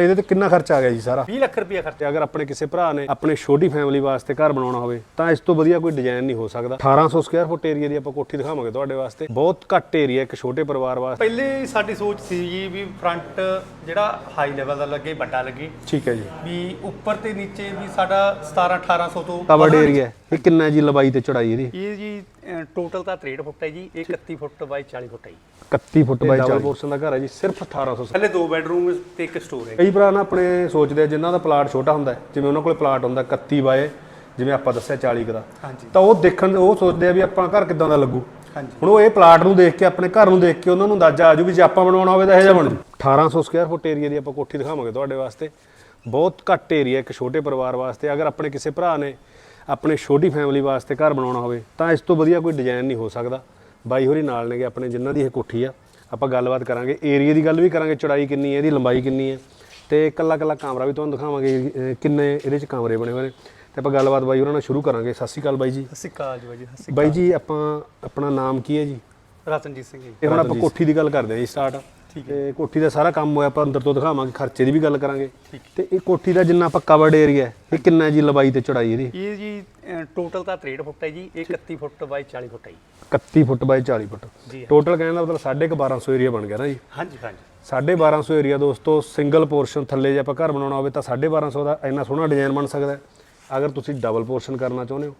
ਇਹਦੇ ਤੇ ਕਿੰਨਾ ਖਰਚਾ ਆ ਗਿਆ ਜੀ ਸਾਰਾ? 20 ਲੱਖ ਰੁਪਏ ਖਰਚਾ ਅਗਰ ਆਪਣੇ ਕਿਸੇ ਭਰਾ ਨੇ ਆਪਣੇ ਛੋਟੀ ਫੈਮਿਲੀ ਵਾਸਤੇ ਘਰ ਬਣਾਉਣਾ ਹੋਵੇ ਤਾਂ ਇਸ ਤੋਂ ਵਧੀਆ ਕੋਈ ਡਿਜ਼ਾਈਨ ਨਹੀਂ ਹੋ ਸਕਦਾ। 1800 ਸਕੁਅਰ ਫੁੱਟ ਏਰੀਆ ਦੀ ਆਪਾਂ ਕੋਠੀ ਦਿਖਾਵਾਂਗੇ ਤੁਹਾਡੇ ਵਾਸਤੇ। ਬਹੁਤ ਘੱਟ ਏਰੀਆ ਇੱਕ ਛੋਟੇ ਪਰਿਵਾਰ ਵਾਸਤੇ। ਪਹਿਲੇ ਸਾਡੀ ਸੋਚ ਸੀ ਜੀ ਵੀ ਫਰੰਟ ਜਿਹੜਾ ਹਾਈ ਲੈਵਲ ਦਾ ਲੱਗੇ ਵੱਡਾ ਲੱਗੇ। ਠੀਕ ਹੈ ਜੀ। ਵੀ ਉੱਪਰ ਤੇ ਨੀਚੇ ਵੀ ਸਾਡਾ 17 1800 ਤੋਂ ਕਵਰਡ ਏਰੀਆ ਇਹ ਕਿੰਨਾ ਜੀ ਲੰਬਾਈ ਤੇ ਚੌੜਾਈ ਇਹਦੀ? ਇਹ ਜੀ ਟੋਟਲ ਤਾਂ 63 ਫੁੱਟ ਹੈ ਜੀ ਇਹ 31 ਫੁੱਟ ਬਾਈ 40 ਫੁੱਟ ਹੈ ਜੀ। 31 ਫੁੱਟ ਬਾਈ 40 ਪੋਰਸ਼ਨ ਦਾ ਘਰ ਹੈ ਜੀ ਸਿਰਫ 1800 ਥੱਲੇ ਦੋ ਬੈਡਰੂਮ ਤੇ ਇੱਕ ਸਟੋਰ ਹੈ ਕਈ ਭਰਾ ਨਾ ਆਪਣੇ ਸੋਚਦੇ ਆ ਜਿਨ੍ਹਾਂ ਦਾ ਪਲਾਟ ਛੋਟਾ ਹੁੰਦਾ ਜਿਵੇਂ ਉਹਨਾਂ ਕੋਲ ਪਲਾਟ ਹੁੰਦਾ 31 ਬਾਏ ਜਿਵੇਂ ਆਪਾਂ ਦੱਸਿਆ 40 ਕੁ ਦਾ। ਤਾਂ ਉਹ ਦੇਖਣ ਉਹ ਸੋਚਦੇ ਆ ਵੀ ਆਪਾਂ ਘਰ ਕਿੱਦਾਂ ਦਾ ਲੱਗੂ। ਹੁਣ ਉਹ ਇਹ ਪਲਾਟ ਨੂੰ ਦੇਖ ਕੇ ਆਪਣੇ ਘਰ ਨੂੰ ਦੇਖ ਕੇ ਉਹਨਾਂ ਨੂੰ ਅੰਦਾਜ਼ਾ ਆ ਜੂ ਵੀ ਜੇ ਆਪਾਂ ਬਣਾਉਣਾ ਹੋਵੇ ਤਾਂ ਇਹ ਜਿਹਾ ਬਣ ਜੂ 1800 ਸਕੁਅਰ ਫੁੱਟ ਏਰੀਆ ਦੀ ਆਪਾਂ ਕੋਠੀ ਦਿਖਾਵਾਂਗੇ ਤੁਹਾਡੇ ਵਾਸਤੇ। ਬਹੁਤ ਘੱਟ ਏਰੀਆ ਇੱਕ ਛੋਟੇ ਪਰਿਵਾਰ ਵਾਸਤੇ। ਅਗਰ ਆਪਣੇ ਕਿਸੇ ਭਰਾ ਨੇ ਆਪਣੇ ਛੋਟੀ ਫੈਮਿਲੀ ਵਾਸਤੇ ਘਰ ਬਣਾਉਣਾ ਹੋਵੇ ਤਾਂ ਇਸ ਤੋਂ ਵਧੀਆ ਕੋਈ ਡਿਜ਼ਾਈਨ ਨਹੀਂ ਹੋ ਸਕਦਾ। ਬਾਈ ਹੋਰੀ ਨਾਲ ਨੇਗੇ ਆਪਣੇ ਜਿਨ੍ਹਾਂ ਦੀ ਇਹ ਕੋਠੀ ਆ ਆਪਾਂ ਗੱਲਬਾਤ ਕਰਾਂਗੇ। ਏਰੀਆ ਦੀ ਗੱਲ ਵੀ ਕਰਾਂਗੇ ਚੌੜਾਈ ਕਿੰਨੀ ਹੈ ਇਹਦੀ ਲੰਬਾਈ ਕਿੰਨੀ ਹੈ ਤੇ ਇਕੱਲਾ ਇਕੱਲਾ ਕਮਰਾ ਵੀ ਤੁਹਾਨੂੰ ਦਿਖਾਵਾਂਗੇ ਕਿੰਨੇ ਇਹਦੇ ਚ ਕਮਰੇ ਬਣੇ ਹੋਏ ਨੇ। ਤੇ ਆਪਾਂ ਗੱਲਬਾਤ ਬਾਈ ਉਹਨਾਂ ਨਾਲ ਸ਼ੁਰੂ ਕਰਾਂਗੇ। ਸਤਿ ਸ਼੍ਰੀ ਅਕਾਲ ਬਾਈ ਜੀ। ਸਤਿ ਸ਼੍ਰੀ ਅਕਾਲ ਜੀ ਬਾਈ ਜੀ ਸਤਿ ਸ਼੍ਰੀ ਬਾਈ ਜੀ ਆਪਾਂ ਆਪਣਾ ਨਾਮ ਕੀ ਹੈ ਜੀ? ਰਤਨਜੀਤ ਸਿੰਘ ਜੀ। ਇਹ ਹੁਣ ਆਪਾਂ ਕੋਠੀ ਦੀ ਗੱਲ ਕਰਦੇ ਹਾਂ ਜੀ ਸਟਾਰਟ ਤੇ ਕੋਠੀ ਦਾ ਸਾਰਾ ਕੰਮ ਹੋਇਆ ਆਪਾਂ ਅੰਦਰ ਤੋਂ ਦਿਖਾਵਾਂਗੇ ਖਰਚੇ ਦੀ ਵੀ ਗੱਲ ਕਰਾਂਗੇ। ਤੇ ਇਹ ਕੋਠੀ ਦਾ ਜਿੰਨਾ ਆਪਾਂ ਕਵਰਡ ਏਰੀਆ ਹੈ ਇਹ ਕਿੰਨਾ ਹੈ ਜੀ ਲੰਬਾਈ ਤੇ ਚੌੜਾਈ ਇਹਦੀ? ਇਹ ਜੀ ਟੋਟਲ ਤਾਂ 63 ਫੁੱਟ ਹੈ ਜੀ ਇਹ 31 ਫੁੱਟ ਬਾਈ 40 ਫੁੱਟ ਹੈ ਜੀ। 31 ਫੁੱਟ ਬਾਈ 40 ਫੁੱਟ। ਟੋਟਲ ਕਹਿਣ ਦਾ ਮਤਲਬ 1250 ਏਰੀਆ ਬਣ ਗਿਆ ਨਾ ਜੀ। ਹਾਂਜੀ ਹਾਂਜੀ। 1250 ਏਰੀਆ ਦੋਸਤੋ ਸਿੰਗਲ ਪੋਰਸ਼ਨ ਥੱਲੇ ਜੇ ਆਪਾਂ ਘਰ ਬਣਾਉਣਾ ਹੋਵੇ ਤਾਂ 1250 ਦਾ ਇੰਨਾ ਸੋਹਣਾ ਡਿਜ਼ਾਈਨ ਬਣ ਸਕਦਾ ਹੈ। ਅਗਰ ਤੁਸੀਂ ਡਬਲ ਪੋਰਸ਼ਨ ਕਰਨਾ ਚਾਹੁੰਦੇ ਹੋ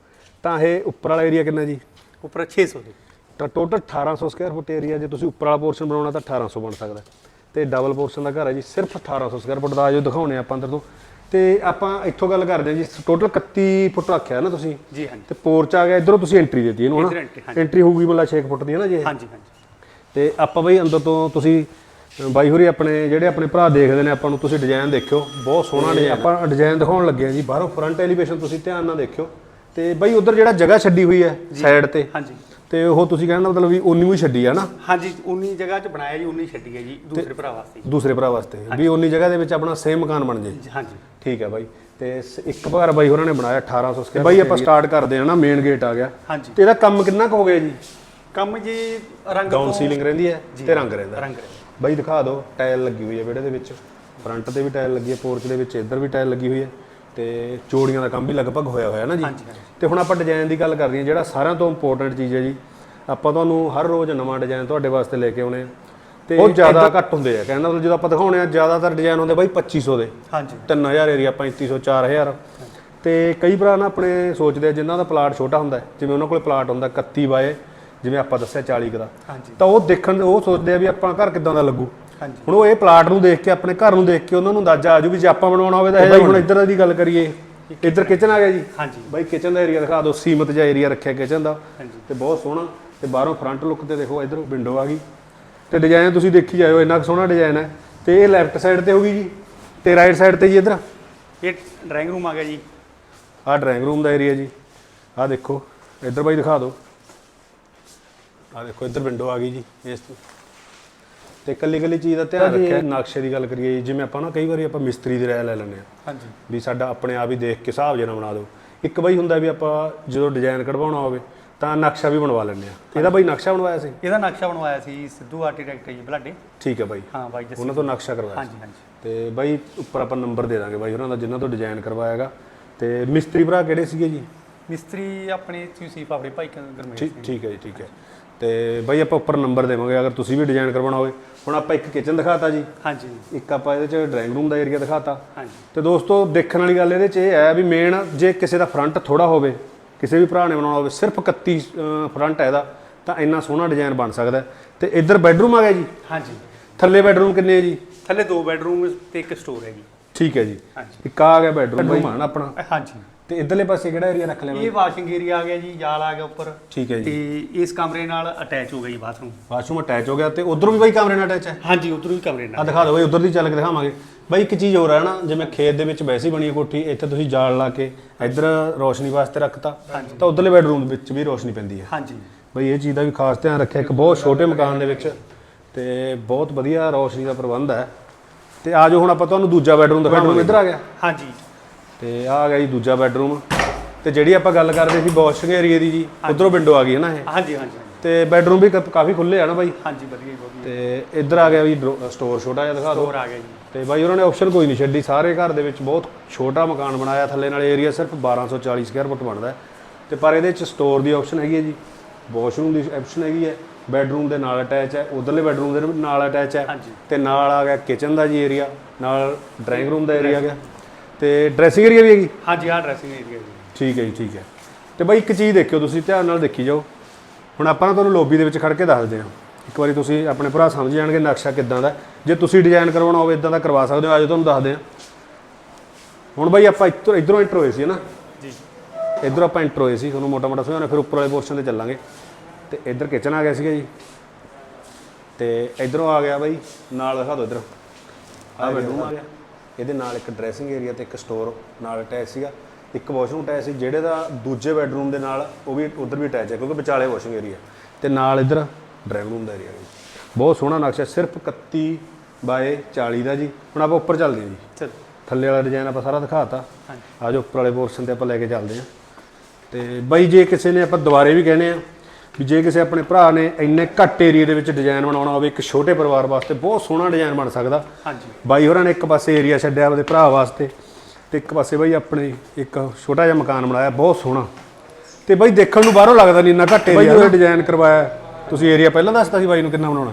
ਤਾਂ ਇਹ ਉੱਪਰ ਵਾਲਾ ਏਰੀਆ ਕਿੰਨਾ ਜੀ? ਉੱਪਰ 600 ਦੇ। ਤਾਂ ਟੋਟਲ 1800 ਸਕੁਅਰ ਫੁੱਟ ਏਰੀਆ ਜੇ ਤੁਸੀਂ ਉੱਪਰ ਵਾਲਾ ਪੋਰਸ਼ਨ ਬਣਾਉਣਾ ਤਾਂ 1800 ਬਣ ਸਕਦਾ। ਹੈ। ਤੇ ਡਬਲ ਪੋਰਸ਼ਨ ਦਾ ਘਰ ਹੈ ਜੀ ਸਿਰਫ 1800 ਸਕੁਅਰ ਫੁੱਟ ਦਾ। ਆਜੋ ਦਿਖਾਉਣੇ ਆਪਾਂ ਅੰਦਰ ਤੋਂ। ਤੇ ਆਪਾਂ ਇੱਥੋਂ ਗੱਲ ਕਰਦੇ ਹਾਂ ਜੀ ਟੋਟਲ 31 ਫੁੱਟ ਰੱਖਿਆ ਨਾ ਤੁਸੀਂ? ਜੀ ਹਾਂਜੀ। ਤੇ ਪੋਰਚ ਆ ਗਿਆ ਇਧਰੋਂ ਤੁਸੀਂ ਐਂਟਰੀ ਦਿੱਤੀ ਇਹਨੂੰ ਹਨਾ। ਐਂਟਰੀ ਹੋਊਗੀ ਮਤਲਬ 6 ਫੁੱਟ ਦੀ ਹੈ ਨਾ ਜੀ? ਹਾਂਜੀ ਹਾਂਜੀ। ਤੇ ਆਪਾਂ ਬਈ ਅੰਦਰ ਤੋਂ ਤੁਸੀਂ ਬਾਈ ਹੋਰੀ ਆਪਣੇ ਜਿਹੜੇ ਆਪਣੇ ਭਰਾ ਦੇਖਦੇ ਨੇ ਆਪਾਂ ਨੂੰ ਤੁਸੀਂ ਡਿਜ਼ਾਈਨ ਦੇਖਿਓ। ਬਹੁਤ ਸੋਹਣਾ ਡਿਜ਼ਾਈਨ ਆਪਾਂ ਡਿਜ਼ਾਈਨ ਦਿਖਾਉਣ ਲੱਗੇ ਆ ਜੀ ਬਾਹਰੋਂ ਫਰੰਟ ਐਲੀਵੇਸ਼ਨ ਤੁਸੀਂ ਧਿਆਨ ਨਾਲ ਦੇਖਿਓ। ਤੇ ਬਈ ਉਧਰ ਜਿਹੜਾ ਜਗ੍ਹਾ ਛੱਡੀ ਹੋਈ ਹੈ ਸਾਈਡ ਤੇ। ਹਾਂਜੀ। ਤੇ ਉਹ ਤੁਸੀਂ ਕਹਿਣ ਦਾ ਮਤਲਬ ਵੀ ਉਨੀ ਹੀ ਛੱਡੀ ਆ ਨਾ? ਹਾਂਜੀ 19 ਜਗ੍ਹਾ 'ਚ ਬਣਾਇਆ ਜੀ 19 ਛੱਡੀ ਹੈ ਜੀ ਦੂਸਰੇ ਭਰਾ ਵਾਸਤੇ ਦੂਸਰੇ ਭਰਾ ਵਾਸਤੇ। ਵੀ ਉਨੀ ਜਗ੍ਹਾ ਦੇ ਵਿੱਚ ਆਪਣਾ ਸੇਮ ਮਕਾਨ ਬਣ ਜੇ। ਜੀ, ਹਾਂਜੀ। ਠੀਕ ਹੈ ਬਾਈ। ਤੇ ਸ- ਇੱਕ ਘਰ ਬਾਈ ਹੋਰਾਂ ਨੇ ਬਣਾਇਆ 1800 ਸਕੁਅਰ ਬਾਈ ਆਪਾਂ ਸਟਾਰਟ ਕਰਦੇ ਆ ਨਾ ਮੇਨ ਗੇਟ ਆ ਗਿਆ। ਹਾਂਜੀ। ਤੇ ਇਹਦਾ ਕੰਮ ਕਿੰਨਾ ਕੁ ਹੋ ਗਿਆ ਜੀ? ਕੰਮ ਜੀ ਰੰਗ ਡਾਊਨ ਤੋਂ ਸੀਲਿੰਗ ਰਹਿੰਦੀ ਹੈ ਤੇ ਰੰਗ ਰਹਿੰਦਾ। ਰੰਗ ਰਹਿੰਦਾ। ਬਾਈ ਦਿਖਾ ਦਿਓ ਟਾਇਲ ਲੱਗੀ ਹੋਈ ਹੈ ਵਿਹੜੇ ਦੇ ਵਿੱਚ। ਫਰੰਟ ਤੇ ਵੀ ਟਾਇਲ ਲੱਗੀ ਹੈ ਪੋਰਚ ਦੇ ਵਿੱਚ ਇੱਧਰ ਵੀ ਟਾਇਲ ਲੱਗੀ ਹੋਈ ਹੈ। ਤੇ ਚੋੜੀਆਂ ਦਾ ਕੰਮ ਵੀ ਲਗਭਗ ਹੋਇਆ ਹੋਇਆ ਨਾ ਜੀ। ਤੇ ਹੁਣ ਆਪਾਂ ਡਿਜ਼ਾਈਨ ਦੀ ਗੱਲ ਕਰਦੇ ਹਾਂ ਜਿਹੜਾ ਸਾਰਿਆਂ ਤੋਂ ਇੰਪੋਰਟੈਂਟ ਚੀਜ਼ ਹੈ ਜੀ। ਆਪਾਂ ਤੁਹਾਨੂੰ ਹਰ ਰੋਜ਼ ਨਵਾਂ ਡਿਜ਼ਾਈਨ ਤੁਹਾਡੇ ਵਾਸਤੇ ਲੈ ਕੇ ਆਉਣੇ ਆ। ਤੇ ਉਹ ਜ਼ਿਆਦਾ ਘੱਟ ਹੁੰਦੇ ਆ। ਕਹਿੰਦਾ ਮਤਲਬ ਜਦੋਂ ਆਪਾਂ ਦਿਖਾਉਣੇ ਆ ਜ਼ਿਆਦਾਤਰ ਡਿਜ਼ਾਈਨ ਹੁੰਦੇ ਬਾਈ 2500 ਦੇ। ਹਾਂਜੀ। 3000 ਏਰੀਆ 3500 4000 ਤੇ ਕਈ ਭਰਾ ਨਾ ਆਪਣੇ ਸੋਚਦੇ ਆ ਜਿਨ੍ਹਾਂ ਦਾ ਪਲਾਟ ਛੋਟਾ ਹੁੰਦਾ ਜਿਵੇਂ ਉਹਨਾਂ ਕੋਲ ਪਲਾਟ ਹੁੰਦਾ 31 ਬਾਏ ਜਿਵੇਂ ਆਪਾਂ ਦੱਸਿਆ 40 ਕੁ ਦਾ। ਤਾਂ ਉਹ ਦੇਖਣ ਉਹ ਸੋਚਦੇ ਆ ਵੀ ਆਪਾਂ ਘਰ ਕਿੱਦਾਂ ਦਾ ਲੱਗੂ। ਹੁਣ ਉਹ ਇਹ ਪਲਾਟ ਨੂੰ ਦੇਖ ਕੇ ਆਪਣੇ ਘਰ ਨੂੰ ਦੇਖ ਕੇ ਉਹਨਾਂ ਨੂੰ ਅੰਦਾਜ਼ਾ ਆ ਜੂ ਵੀ ਜੇ ਆਪਾਂ ਬਣਾਉਣਾ ਹੋਵੇ ਤਾਂ ਇਹ ਹੁਣ ਇੱਧਰ ਦੀ ਗੱਲ ਕਰੀਏ। ਇੱਧਰ ਕਿਚਨ ਆ ਗਿਆ ਜੀ। ਹਾਂਜੀ। ਬਾਈ ਕਿਚਨ ਦਾ ਏਰੀਆ ਦਿਖਾ ਦਿਓ ਸੀਮਤ ਜਿਹਾ ਏਰੀਆ ਰੱਖਿਆ ਕਿਚਨ ਦਾ। ਹਾਂਜੀ। ਤੇ ਬਹੁਤ ਸੋਹਣਾ ਤੇ ਬਾਹਰੋਂ ਫਰੰਟ ਲੁੱਕ ਤੇ ਦੇਖੋ ਇੱਧਰ ਵਿੰਡੋ ਆ ਗਈ। ਤੇ ਡਿਜ਼ਾਈਨ ਤੁਸੀਂ ਦੇਖੀ ਜਾਇਓ ਇੰਨਾ ਕੁ ਸੋਹਣਾ ਡਿਜ਼ਾਈਨ ਹੈ। ਤੇ ਇਹ ਲੈਫਟ ਸਾਈਡ ਤੇ ਹੋਗੀ ਜੀ ਤੇ ਰਾਈਟ ਸਾਈਡ ਤੇ ਜੀ ਇੱਧਰ। ਇਹ ਡਰਾਇੰਗ ਰੂਮ ਆ ਗਿਆ ਜੀ। ਆਹ ਡਰਾਇੰਗ ਰੂਮ ਦਾ ਏਰੀਆ ਜੀ। ਆਹ ਦੇਖੋ ਇੱਧਰ ਬਾਈ ਦਿਖਾ ਦਿਓ। ਆਹ ਦੇਖੋ ਇੱਧਰ ਵਿੰਡੋ ਆ ਗਈ ਜੀ ਇਸ ਤੋਂ ਕੱਲੀ ਕੱਲੀ ਚੀਜ਼ ਦਾ ਧਿਆਨ ਰੱਖਿਆ ਨਕਸ਼ੇ ਦੀ ਗੱਲ ਕਰੀਏ ਜੀ, ਜਿਵੇਂ ਆਪਾਂ ਨਾ ਕਈ ਵਾਰੀ ਆਪਾਂ ਮਿਸਤਰੀ ਦੀ ਰਾਇ ਲੈ ਲੈਂਦੇ ਆ ਹਾਂਜੀ। ਵੀ ਸਾਡਾ ਆਪਣੇ ਆਪ ਹੀ ਦੇਖ ਕੇ ਹਿਸਾਬ ਜਿਹਾ ਬਣਾ ਦਿਓ। ਇੱਕ ਬਾਈ ਹੁੰਦਾ ਵੀ ਆਪਾਂ ਜਦੋਂ ਡਿਜ਼ਾਈਨ ਕਢਵਾਉਣਾ ਹੋਵੇ ਤਾਂ ਨਕਸ਼ਾ ਵੀ ਬਣਵਾ ਲੈਂਦੇ ਆ ਇਹਦਾ ਬਾਈ ਨਕਸ਼ਾ ਬਣਵਾਇਆ ਸੀ? ਇਹਦਾ ਨਕਸ਼ਾ ਬਣਵਾਇਆ ਸੀ ਸਿੱਧੂ ਆਰਕੀਟੈਕਟ ਜੀ ਬਲਾਡੇ। ਠੀਕ ਹੈ ਬਾਈ। ਹਾਂ ਬਾਈ ਜੱਸੀ ਉਹਨਾਂ ਤੋਂ ਨਕਸ਼ਾ ਕਰਵਾਇਆ ਹਾਂਜੀ ਹਾਂਜੀ। ਤੇ ਬਾਈ ਉੱਪਰ ਆਪਾਂ ਨੰਬਰ ਦੇ ਦਾਂਗੇ ਬਾਈ ਉਹਨਾਂ ਦਾ ਜਿਨ੍ਹਾਂ ਤੋਂ ਡਿਜ਼ਾਈਨ ਕਰਵਾਇਆਗਾ ਤੇ ਮਿਸਤਰੀ ਭਰਾ ਕਿਹੜੇ ਸੀਗੇ ਜੀ? ਮਿਸਤਰੀ ਆਪਣੇ ਯੂਸੀਫ ਆਪਣੇ ਭਾਈ ਗਰਮੇਸ਼ ਠੀਕ ਠੀਕ ਹੈ ਜੀ ਠੀਕ ਹੈ। ਤੇ ਬਾਈ ਆਪਾਂ ਉੱਪਰ ਨੰਬਰ ਦੇਵਾਂਗੇ ਅਗਰ ਤੁਸੀਂ ਵੀ ਡਿਜ਼ਾਈਨ ਕਰਵਾਉਣਾ ਹੋਵੇ। ਹੁਣ ਆਪਾਂ ਇੱਕ ਕਿਚਨ ਦਿਖਾਤਾ ਜੀ। ਹਾਂਜੀ। ਇੱਕ ਆਪਾਂ ਇਹਦੇ ਚ ਡਰਾਇੰਗ ਰੂਮ ਦਾ ਏਰੀਆ ਦਿਖਾਤਾ। ਹਾਂਜੀ। ਤੇ ਦੋਸਤੋ ਦੇਖਣ ਵਾਲੀ ਗੱਲ ਇਹਦੇ ਚ ਇਹ ਹੈ ਵੀ ਮੇਨ ਜੇ ਕਿਸੇ ਦਾ ਫਰੰਟ ਥੋੜਾ ਹੋਵੇ ਕਿਸੇ ਵੀ ਭਰਾ ਨੇ ਬਣਾਉਣਾ ਹੋਵੇ ਸਿਰਫ 31 ਫਰੰਟ ਹੈ ਇਹਦਾ ਤਾਂ ਇੰਨਾ ਸੋਹਣਾ ਡਿਜ਼ਾਈਨ ਬਣ ਸਕਦਾ। ਤੇ ਇੱਧਰ ਬੈੱਡਰੂਮ ਆ ਗਿਆ ਜੀ। ਹਾਂਜੀ। ਥੱਲੇ ਬੈੱਡਰੂਮ ਕਿੰਨੇ ਹੈ ਜੀ? ਥੱਲੇ ਦੋ ਬੈਡਰੂਮ ਤੇ ਇੱਕ ਸਟੋਰ ਹੈ ਜੀ ਠੀਕ ਹੈ ਜੀ। ਹਾਂਜੀ। ਇੱਕ ਆ ਗਿਆ ਬੈੱਡਰੂਮ ਨਾ ਆਪਣਾ। ਹਾਂਜੀ। ਤੇ ਇਧਰਲੇ ਪਾਸੇ ਕਿਹੜਾ ਏਰੀਆ ਰੱਖ ਲਿਆ ਬਾਈ? ਇਹ ਵਾਸ਼ਿੰਗ ਏਰੀਆ ਆ ਗਿਆ ਜੀ ਜਾਲ ਆ ਗਿਆ ਉੱਪਰ। ਠੀਕ ਹੈ ਜੀ। ਤੇ ਇਸ ਕਮਰੇ ਨਾਲ ਅਟੈਚ ਹੋ ਗਿਆ ਜੀ ਬਾਥਰੂਮ ਵਾਸ਼ਰੂਮ ਅਟੈਚ ਹੋ ਗਿਆ ਤੇ ਉਧਰੋਂ ਵੀ ਬਾਈ ਕਮਰੇ ਨਾਲ ਅਟੈਚ ਹੈ? ਹਾਂਜੀ ਉਧਰੋਂ ਵੀ ਕਮਰੇ ਆ ਨਾਲ ਦਿਖਾ ਦਿਓ ਬਾਈ ਉਧਰ ਦੀ ਚੱਲ ਕੇ ਦਿਖਾਵਾਂਗੇ। ਬਾਈ ਇੱਕ ਚੀਜ਼ ਹੋਰ ਹੈ ਨਾ ਜਿਵੇਂ ਖੇਤ ਦੇ ਵਿੱਚ ਵੈਸੇ ਹੀ ਬਣੀ ਹੈ ਕੋਠੀ ਇੱਥੇ ਤੁਸੀਂ ਜਾਲ ਲਾ ਕੇ ਇੱਧਰ ਰੋਸ਼ਨੀ ਵਾਸਤੇ ਰੱਖਤਾ ਤਾਂ ਉਧਰਲੇ ਬੈਡਰੂਮ ਵਿੱਚ ਵੀ ਰੋਸ਼ਨੀ ਪੈਂਦੀ ਹੈ। ਹਾਂਜੀ। ਬਈ ਇਹ ਚੀਜ਼ ਦਾ ਵੀ ਖਾਸ ਧਿਆਨ ਰੱਖਿਆ ਇੱਕ ਬਹੁਤ ਛੋਟੇ ਮਕਾਨ ਦੇ ਵਿੱਚ ਤੇ ਬਹੁਤ ਵਧੀਆ ਰੋਸ਼ਨੀ ਦਾ ਪ੍ਰਬੰਧ ਹੈ। ਤੇ ਆਜੋ ਹੁਣ ਆਪਾਂ ਤੁਹਾਨੂੰ ਦੂਜਾ ਬੈਡਰੂਮ ਦਿਖਾਵਾਂਗੇ। ਇੱਧਰ ਆ ਗਿਆ। ਹਾਂਜੀ। ਤੇ ਆ ਆ ਗਿਆ ਜੀ ਦੂਜਾ ਬੈਡਰੂਮ ਤੇ ਜਿਹੜੀ ਆਪਾਂ ਗੱਲ ਕਰਦੇ ਸੀ ਵਾਸ਼ਿੰਗ ਏਰੀਆ ਦੀ ਜੀ ਉਧਰੋਂ ਵਿੰਡੋ ਆ ਗਈ ਹੈ ਨਾ ਇਹ? ਹਾਂਜੀ ਹਾਂਜੀ। ਤੇ ਬੈਡਰੂਮ ਵੀ ਕ- ਕਾਫੀ ਖੁੱਲੇ ਆ ਨਾ ਬਾਈ? ਹਾਂਜੀ ਵਧੀਆ ਜੀ ਵਧੀਆ। ਤੇ ਇੱਧਰ ਆ ਗਿਆ ਵੀ ਸਟੋਰ ਛੋਟਾ ਜਿਹਾ ਦਿਖਾ ਦਿਓ। ਹੋਰ ਆ ਗਿਆ ਜੀ। ਤੇ ਬਾਈ ਉਹਨਾਂ ਨੇ ਆਪਸ਼ਨ ਕੋਈ ਨਹੀਂ ਛੱਡੀ ਸਾਰੇ ਘਰ ਦੇ ਵਿੱਚ ਬਹੁਤ ਛੋਟਾ ਮਕਾਨ ਬਣਾਇਆ ਥੱਲੇ ਨਾਲ ਏਰੀਆ ਸਿਰਫ 1240 ਸਕੁਅਰ ਫੁੱਟ ਬਣਦਾ ਹੈ। ਤੇ ਪਰ ਇਹਦੇ ਵਿੱਚ ਸਟੋਰ ਦੀ ਆਪਸ਼ਨ ਹੈਗੀ ਹੈ ਜੀ। ਵਾਸ਼ਰੂਮ ਦੀ ਆਪਸ਼ਨ ਹੈਗੀ ਹੈ ਬੈੱਡਰੂਮ ਦੇ ਨਾਲ ਅਟੈਚ ਹੈ ਉਧਰਲੇ ਬੈੱਡਰੂਮ ਦੇ ਨਾਲ ਅਟੈਚ ਹੈ ਹਾਂਜੀ। ਤੇ ਨਾਲ ਆ ਗਿਆ ਕਿਚਨ ਦਾ ਜੀ ਏਰੀਆ ਨਾਲ ਡਰਾਇੰਗ ਰੂਮ ਦਾ ਏਰੀਆ ਗਿਆ ਤੇ ਡਰੈਸਿੰਗ ਏਰੀਆ ਵੀ ਹੈਗੀ? ਹਾਂਜੀ ਆਹ ਡਰੈਸਿੰਗ ਏਰੀਆ ਜੀ ਠੀਕ ਹੈ ਜੀ ਠੀਕ ਹੈ। ਤੇ ਬਾਈ ਇੱਕ ਚੀਜ਼ ਦੇਖਿਓ ਤੁਸੀਂ ਧਿਆਨ ਨਾਲ ਦੇਖੀ ਜਾਓ। ਹੁਣ ਆਪਾਂ ਨਾ ਤੁਹਾਨੂੰ ਲੌਬੀ ਦੇ ਵਿੱਚ ਖੜ ਕੇ ਦੱਸਦੇ ਹਾਂ। ਇੱਕ ਵਾਰੀ ਤੁਸੀਂ ਆਪਣੇ ਭਰਾ ਸਮਝ ਜਾਣਗੇ ਨਕਸ਼ਾ ਕਿੱਦਾਂ ਦਾ ਹੈ। ਜੇ ਤੁਸੀਂ ਡਿਜ਼ਾਈਨ ਕਰਵਾਉਣਾ ਹੋਵੇ ਇਦਾਂ ਦਾ ਕਰਵਾ ਸਕਦੇ ਹੋ ਅੱਜ ਤੁਹਾਨੂੰ ਦੱਸਦੇ ਹਾਂ। ਹੁਣ ਬਾਈ ਆਪਾਂ ਇੱਧਰ ਇਧਰੋਂ ਐਂਟਰ ਹੋਏ ਸੀ ਨਾ? ਜੀ। ਇਧਰ ਆਪਾਂ ਐਂਟਰ ਹੋਏ ਸੀ ਤੁਹਾਨੂੰ ਮੋਟਾ ਮੋਟਾ ਸਮਝਾਉਣਾ ਫਿਰ ਉੱਪਰ ਵਾਲੇ ਪੋਰਸ਼ਨ ਤੇ ਚੱਲਾਂਗੇ। ਤੇ ਇੱਧਰ ਕਿਚਨ ਆ ਗਿਆ ਸੀਗਾ ਜੀ। ਤੇ ਇਧਰੋਂ ਆ ਗਿਆ ਬਾਈ ਨਾਲ ਦਿਖਾ ਦਿਓ ਇਧਰ। ਆ ਬੈਡਰੂਮ ਆ ਗਿਆ। ਇਹਦੇ ਨਾਲ ਇੱਕ ਡਰੈਸਿੰਗ ਏਰੀਆ ਤੇ ਇੱਕ ਸਟੋਰ ਨਾਲ ਅਟੈਚ ਸੀਗਾ ਇੱਕ ਵਾਸ਼ਰੂਮ ਅਟੈਚ ਸੀ ਜਿਹੜੇ ਦਾ ਦੂਜੇ ਬੈਡਰੂਮ ਦੇ ਨਾਲ ਉਹ ਵੀ ਉਧਰ ਵੀ ਅਟੈਚ ਹੈ ਕਿਉਂਕਿ ਵਿਚਾਲੇ ਵਾਸ਼ਿੰਗ ਏਰੀਆ ਤੇ ਨਾਲ ਇਧਰ ਡਰਾਇੰਗ ਰੂਮ ਦਾ ਏਰੀਆ ਜੀ। ਬਹੁਤ ਸੋਹਣਾ ਨਕਸ਼ਾ ਸਿਰਫ 31 ਬਾਏ 40 ਦਾ ਜੀ। ਹੁਣ ਆਪਾਂ ਉੱਪਰ ਚੱਲਦੇ ਹਾਂ ਜੀ। ਚਲ। ਥੱਲੇ ਵਾਲਾ ਡਿਜ਼ਾਈਨ ਆਪਾਂ ਸਾਰਾ ਦਿਖਾਤਾ। ਹਾਂਜੀ। ਆ ਜਾਓ ਉੱਪਰ ਵਾਲੇ ਪੋਰਸ਼ਨ ਤੇ ਆਪਾਂ ਲੈ ਕੇ ਚੱਲਦੇ ਹਾਂ। ਤੇ ਬਾਈ ਜੇ ਕਿਸੇ ਨੇ ਆਪਾਂ ਦੁਬਾਰੇ ਵੀ ਕਹਿੰਦੇ ਆ ਵੀ ਜੇ ਕਿਸੇ ਆਪਣੇ ਭਰਾ ਨੇ ਇੰਨੇ ਘੱਟ ਏਰੀਆ ਦੇ ਵਿੱਚ ਡਿਜ਼ਾਈਨ ਬਣਾਉਣਾ ਹੋਵੇ ਇੱਕ ਛੋਟੇ ਪਰਿਵਾਰ ਵਾਸਤੇ ਬਹੁਤ ਸੋਹਣਾ ਡਿਜ਼ਾਈਨ ਬਣ ਸਕਦਾ। ਹਾਂਜੀ। ਬਾਈ ਹੋਰਾਂ ਨੇ ਇੱਕ ਪਾਸੇ ਏਰੀਆ ਛੱਡਿਆ ਉਹਦੇ ਭਰਾ ਵਾਸਤੇ ਤੇ ਇੱਕ ਪਾਸੇ ਬਾਈ ਆਪਣੇ ਇੱਕ ਛੋਟਾ ਜਿਹਾ ਮਕਾਨ ਬਣਾਇਆ ਬਹੁਤ ਸੋਹਣਾ। ਤੇ ਬਾਈ ਦੇਖਣ ਨੂੰ ਬਾਹਰੋਂ ਲੱਗਦਾ ਨਹੀਂ ਇੰਨਾ ਘੱਟ ਏਰੀਆ ਬਾਈ ਡਿਜ਼ਾਈਨ ਕਰਵਾਇਆ। ਤੁਸੀਂ ਏਰੀਆ ਪਹਿਲਾਂ ਦੱਸਤਾ ਸੀ ਬਾਈ ਨੂੰ ਕਿੰਨਾ ਬਣਾਉਣਾ।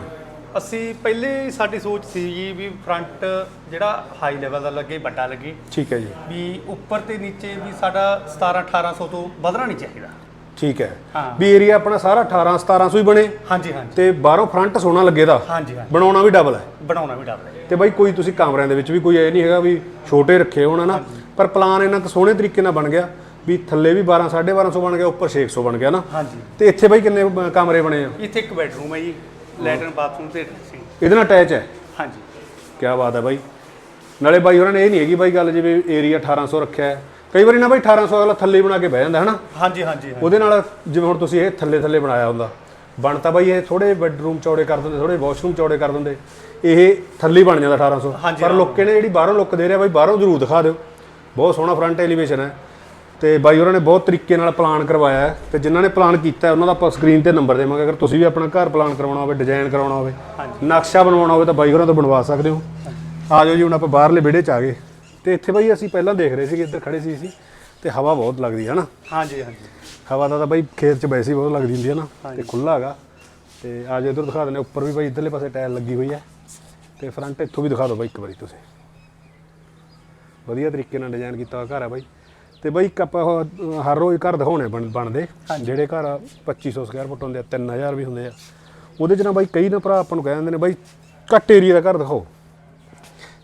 ਅਸੀਂ ਪਹਿਲੇ ਸਾਡੀ ਸੋਚ ਸੀ ਜੀ ਵੀ ਫਰੰਟ ਜਿਹੜਾ ਹਾਈ ਲੈਵਲ ਦਾ ਲੱਗੇ ਵੱਡਾ ਲੱਗੇ। ਠੀਕ ਹੈ ਜੀ। ਵੀ ਉੱਪਰ ਤੇ ਨੀਚੇ ਵੀ ਸਾਡਾ 17 1800 ਤੋਂ ਵਧਣਾ ਨਹੀਂ ਚਾਹੀਦਾ। ਠੀਕ ਹੈ। ਹਾਂ। ਵੀ ਏਰੀਆ ਆਪਣਾ ਸਾਰਾ 18 1700 ਹੀ ਬਣੇ। ਹਾਂਜੀ ਹਾਂਜੀ। ਤੇ ਬਾਹਰੋਂ ਫਰੰਟ ਸੋਹਣਾ ਲੱਗੇ ਦਾ। ਹਾਂਜੀ ਹਾਂਜੀ। ਬਣਾਉਣਾ ਵੀ ਡਬਲ ਹੈ। ਬਣਾਉਣਾ ਵੀ ਡਰ ਹੈ। ਤੇ ਬਾਈ ਕੋਈ ਤੁਸੀਂ ਕਮਰਿਆਂ ਦੇ ਵਿੱਚ ਵੀ ਕੋਈ ਇਹ ਨਹੀਂ ਹੈਗਾ ਵੀ ਛੋਟੇ ਰੱਖੇ ਹੋਣ ਨਾ ਪਰ ਪਲਾਨ ਇਹਨਾਂ ਕੁ ਸੋਹਣੇ ਤਰੀਕੇ ਨਾਲ ਬਣ ਗਿਆ। ਵੀ ਥੱਲੇ ਵੀ 12 1250 ਬਣ ਗਿਆ ਉੱਪਰ 600 ਬਣ ਗਿਆ ਨਾ ਹਾਂਜੀ। ਤੇ ਇੱਥੇ ਬਾਈ ਕਿੰਨੇ ਕਮਰੇ ਬਣੇ ਆ? ਇੱਥੇ ਇੱਕ ਬੈਡਰੂਮ ਹੈ ਜੀ। ਲੈਟਰਨ ਬਾਥਰੂਮ ਤੇ ਡਰੈਸਿੰਗ ਇਹਦੇ ਨਾਲ ਅਟੈਚ ਹੈ? ਹਾਂਜੀ। ਕੀ ਬਾਤ ਹੈ ਬਾਈ। ਨਾਲੇ ਬਾਈ ਉਹਨਾਂ ਨੇ ਇਹ ਨਹੀਂ ਹੈਗੀ ਬਾਈ ਗੱਲ ਜਿਵੇਂ ਏਰੀਆ 1800 ਰੱਖਿਆ ਹੈ। ਕਈ ਵਾਰੀ ਨਾ ਬਾਈ 1800 ਅਗਲਾ ਥੱਲੇ ਹੀ ਬਣਾ ਕੇ ਬਹਿ ਜਾਂਦਾ ਹਨਾ? ਹਾਂਜੀ ਹਾਂਜੀ ਹਾਂਜੀ। ਉਹਦੇ ਨਾਲ ਜਿਵੇਂ ਹੁਣ ਤੁਸੀਂ ਇਹ ਥੱਲੇ ਥੱਲੇ ਬਣਾਇਆ ਹੁੰਦਾ ਬਣਤਾ ਬਾਈ ਇਹ ਥੋੜੇ ਬੈੱਡਰੂਮ ਚੌੜੇ ਕਰ ਦਿੰਦੇ ਥੋੜੇ ਵਾਸ਼ਰੂਮ ਚੌੜੇ ਕਰ ਦਿੰਦੇ ਇਹ ਥੱਲੇ ਹੀ ਬਣ ਜਾਂਦਾ 1800 ਹਾਂਜੀ, ਪਰ ਲੋਕੇ ਨੇ ਜਿਹੜੀ ਬਾਹਰੋਂ ਲੁੱਕ ਦੇ ਰਿਹਾ ਬਾਈ ਬਾਹਰੋਂ ਜ਼ਰੂਰ ਦਿਖਾ ਦਿਓ। ਬਹੁਤ ਸੋਹਣਾ ਫਰੰਟ ਐਲੀਵੇਸ਼ਨ ਹੈ। ਤੇ ਬਾਈ ਉਹਨਾਂ ਨੇ ਬਹੁਤ ਤਰੀਕੇ ਨਾਲ ਪਲਾਨ ਕਰਵਾਇਆ ਹੈ। ਤੇ ਜਿਨ੍ਹਾਂ ਨੇ ਪਲਾਨ ਕੀਤਾ ਹੈ, ਉਹਨਾਂ ਦਾ ਆਪਾਂ ਸਕਰੀਨ ਤੇ ਨੰਬਰ ਦੇਵਾਂਗੇ। ਅਗਰ ਤੁਸੀਂ ਵੀ ਆਪਣਾ ਘਰ ਪਲਾਨ ਕਰਵਾਉਣਾ ਹੋਵੇ ਡਿਜ਼ਾਈਨ ਕਰਾਉਣਾ ਹੋਵੇ। ਨਕਸ਼ਾ ਬਣਵਾਉਣਾ ਹੋਵੇ ਤਾਂ ਬਾਈ ਹੋਰਾਂ ਤੋਂ ਬਣਵਾ ਸਕਦੇ ਹੋ। ਆ ਜਾਓ ਜੀ ਹੁਣ ਆਪਾਂ ਬਾਹਰਲੇ ਵਿਹੜੇ 'ਚ ਆ ਗਏ। ਤੇ ਇੱਥੇ ਬਾਈ ਅਸੀਂ ਪਹਿਲਾਂ ਦੇਖ ਰਹੇ ਸੀ ਇੱਧਰ ਖੜੇ ਸੀ ਅਸੀਂ ਤੇ ਹਵਾ ਬਹੁਤ ਲੱਗਦੀ ਹੈ ਨਾ। ਹਾਂਜੀ ਹਾਂਜੀ। ਹਵਾ ਦਾ ਤਾਂ ਬਾਈ ਖੇਤ 'ਚ ਵੈਸੇ ਹੀ ਬਹੁਤ ਲੱਗਦੀ ਹੁੰਦੀ ਹੈ ਨਾ ਤੇ ਖੁੱਲਾ ਹੈਗਾ। ਤੇ ਆ ਜਾਓ ਇੱਧਰ ਦਿਖਾ ਦਿੰਦੇ ਉੱਪਰ ਵੀ ਬਾਈ ਇੱਧਰਲੇ ਪਾਸੇ ਟਾਇਲ ਲੱਗੀ ਹੋਈ ਹੈ। ਤੇ ਫਰੰਟ ਇੱਥੋਂ ਵੀ ਦਿਖਾ ਦਿਓ ਬਾਈ ਇੱਕ ਵਾਰੀ ਤੁਸੀਂ। ਵਧੀਆ ਤਰੀਕੇ ਨਾਲ ਡਿਜ਼ਾਈਨ ਕੀਤਾ ਹੋਇਆ ਘਰ ਹੈ ਬਾਈ। ਤੇ ਬਾਈ ਇੱਕ ਆਪਾਂ ਉਹ, ਹਰ ਰੋਜ਼ ਘਰ ਦਿਖਾਉਣੇ ਬਣ- ਬਣਦੇ। ਜਿਹੜੇ ਘਰ 2500 ਸਕੁਅਰ ਫੁੱਟ ਹੁੰਦੇ ਆ 3000 ਵੀ ਹੁੰਦੇ ਆ। ਉਹਦੇ 'ਚ ਨਾ ਬਾਈ ਕਈ ਨਾ ਭਰਾ ਆਪਾਂ ਨੂੰ ਕਹਿ ਦਿੰਦੇ ਨੇ ਬਾਈ ਘੱਟ ਏਰੀਆ ਦਾ ਘਰ ਦਿਖਾਓ।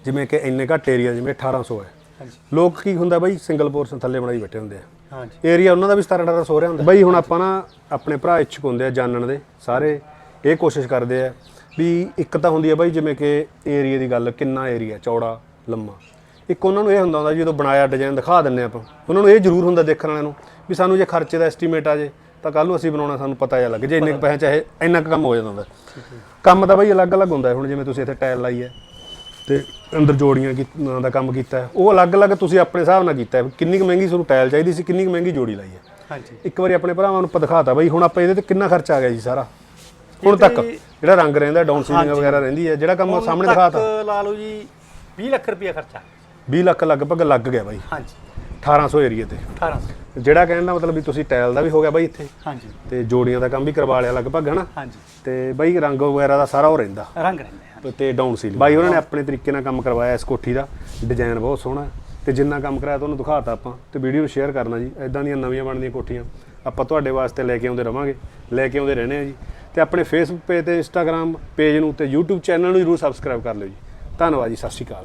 ਜਿਵੇਂ ਕਿ ਇੰਨੇ ਘੱਟ ਏਰੀਆ ਜਿਵੇਂ 1800 ਹੈ। ਹਾਂਜੀ। ਲੋਕ ਕੀ ਹੁੰਦਾ ਬਾਈ ਸਿੰਗਲ ਪੋਰਸ਼ਨ ਥੱਲੇ ਬਣਾਈ ਬੈਠੇ ਹੁੰਦੇ ਆ। ਹਾਂਜੀ। ਏਰੀਆ ਉਹਨਾਂ ਦਾ ਵੀ 17 18 ਸੋ ਰਿਹਾ ਹੁੰਦਾ। ਬਈ ਹੁਣ ਆਪਾਂ ਨਾ ਆਪਣੇ ਭਰਾ ਇੱਛੁਕ ਹੁੰਦੇ ਆ ਜਾਣਨ ਦੇ ਸਾਰੇ ਇਹ ਕੋਸ਼ਿਸ਼ ਕਰਦੇ ਆ ਵੀ ਇੱਕ ਤਾਂ ਹੁੰਦੀ ਆ ਬਾਈ ਜਿਵੇਂ ਕਿ ਏਰੀਆ ਦੀ ਗੱਲ ਕਿੰਨਾ ਏਰੀਆ ਚੌੜਾ ਲੰਮਾ। ਇੱਕ ਉਹਨਾਂ ਨੂੰ ਇਹ ਹੁੰਦਾ ਹੁੰਦਾ ਜਦੋਂ ਬਣਾਇਆ ਡਿਜ਼ਾਈਨ ਦਿਖਾ ਦਿੰਨੇ ਆਪਾਂ। ਉਹਨਾਂ ਨੂੰ ਇਹ ਜ਼ਰੂਰ ਹੁੰਦਾ ਦੇਖਣ ਵਾਲਿਆਂ ਨੂੰ ਵੀ ਸਾਨੂੰ ਜੇ ਖਰਚੇ ਦਾ ਐਸਟੀਮੇਟ ਆ ਜੇ ਤਾਂ ਕੱਲ ਨੂੰ ਅਸੀਂ ਬਣਾਉਣਾ ਸਾਨੂੰ ਪਤਾ ਜਾ ਲੱਗੇ ਜੇ ਇੰਨੇ ਕੁ ਪੈਸੇ ਚਾਹੇ ਇੰਨਾ ਕੁ ਕੰਮ ਹੋ ਜਾਂਦਾ ਹੁੰਦਾ। ਕੰਮ ਤਾਂ ਬਾਈ ਅਲੱਗ-ਅਲੱਗ ਹੁੰਦਾ। ਹੁਣ ਜਿਵੇਂ ਤੁਸੀਂ ਇੱਥੇ ਟਾਇਲ ਲਾਈ ਹੈ ਤੇ ਅੰਦਰ ਜੋੜੀਆਂ ਕੀ- ਦਾ ਕੰਮ ਕੀਤਾ ਹੈ, ਉਹ ਅਲੱਗ-ਅਲੱਗ ਤੁਸੀਂ ਆਪਣੇ ਹਿਸਾਬ ਨਾਲ ਕੀਤਾ ਹੈ। ਕਿੰਨੀ ਕੁ ਮਹਿੰਗੀ ਤੁਹਾਨੂੰ ਟਾਇਲ ਚਾਹੀਦੀ ਸੀ ਕਿੰਨੀ ਕੁ ਮਹਿੰਗੀ ਜੋੜੀ ਲਾਈ ਹੈ। ਹਾਂਜੀ। ਇੱਕ ਵਾਰੀ ਆਪਣੇ ਭਰਾਵਾਂ ਨੂੰ ਆਪਾਂ ਦਿਖਾਤਾ ਬਾਈ ਹੁਣ ਆਪਾਂ ਇਹਦੇ ਤੇ ਕਿੰਨਾ ਖਰਚਾ ਆ ਗਿਆ ਜੀ ਸਾਰਾ। ਹੁਣ ਤੱਕ ਜਿਹੜਾ ਰੰਗ ਰਹਿੰਦਾ ਡਾਊਨ ਸੀਲਿੰਗ ਵਗੈਰਾ ਰਹਿੰਦੀ ਹੈ ਜਿਹੜਾ ਕੰਮ ਹੁਣ ਸਾਹਮਣੇ ਤੱਕ ਦਿਖਾਤਾ। ਲਾ ਲਓ ਜੀ 20 ਲੱਖ ਰੁਪਇਆ ਖਰਚਾ। 20 ਲੱਖ ਲਗਭਗ ਲੱਗ ਗਿਆ ਬਾਈ। ਹਾਂਜੀ। 1800 ਏਰੀਏ ਤੇ। 1800 ਜਿਹੜਾ ਕਹਿਣ ਦਾ ਮਤਲਬ ਵੀ ਤੁਸੀਂ ਟਾਇਲ ਦਾ ਵੀ ਹੋ ਗਿਆ ਬਾਈ ਇੱਥੇ। ਹਾਂਜੀ। ਤੇ ਜੋੜੀਆਂ ਦਾ ਕੰਮ ਵੀ ਕਰਵਾ ਲਿਆ ਲਗਭਗ ਹਨਾ ਹਾਂਜੀ। ਤੇ ਬਾਈ ਰੰਗ ਵਗੈਰਾ ਦਾ ਸਾਰਾ ਉਹ ਰਹਿੰਦਾ। ਰੰਗ ਰਹਿੰਦੇ। ਹਨ ਤੇ ਡਾਊਨ ਸੀਲਿੰਗ ਬਾਈ, ਉਹਨਾਂ ਨੇ ਆਪਣੇ ਤਰੀਕੇ ਨਾਲ ਕੰਮ ਕਰਵਾਇਆ ਇਸ ਕੋਠੀ ਦਾ। ਡਿਜ਼ਾਈਨ ਬਹੁਤ ਸੋਹਣਾ ਹੈ। ਤੇ ਜਿੰਨਾ ਕੰਮ ਕਰਾਇਆ ਤੁਹਾਨੂੰ ਦਿਖਾਤਾ ਆਪਾਂ। ਤੇ ਵੀਡੀਓ ਨੂੰ ਸ਼ੇਅਰ ਕਰਨਾ ਜੀ। ਐਦਾਂ ਦੀਆਂ ਨਵੀਆਂ ਬਣਦੀਆਂ ਕੋਠੀਆਂ। ਆਪਾਂ ਤੁਹਾਡੇ ਵਾਸਤੇ ਲੈ ਕੇ ਆਉਂਦੇ ਰਵਾਂਗੇ। ਲੈ ਕੇ ਆਉਂਦੇ ਰਹਿੰਦੇ ਆ ਜੀ। ਤੇ ਆਪਣੇ ਫੇਸਬੁੱਕ ਪੇਜ ਤੇ ਇੰਸਟਾਗ੍ਰam ਪੇਜ ਨੂੰ ਤੇ YouTube ਚੈਨਲ ਨੂੰ ਜਰੂਰ ਸਬਸਕ੍ਰਾਈਬ ਕਰ ਲਿਓ ਜੀ। ਧੰਨਵਾਦ ਜੀ। ਸਤਿ ਸ਼੍ਰੀ ਅਕਾਲ।